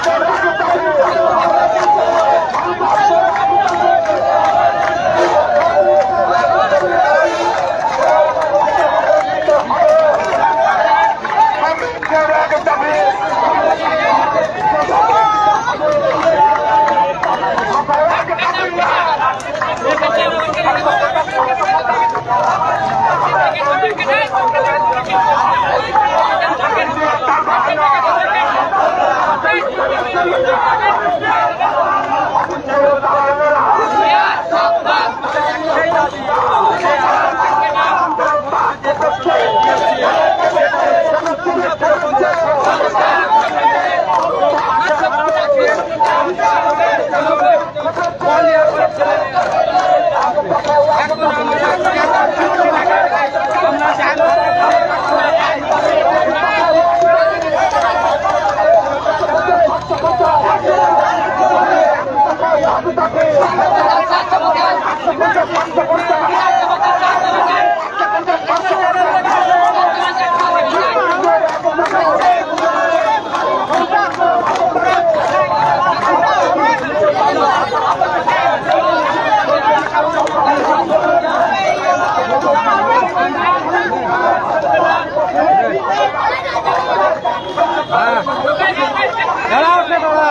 ¡Corre! الله দাঁড়া আপনি দাঁড়া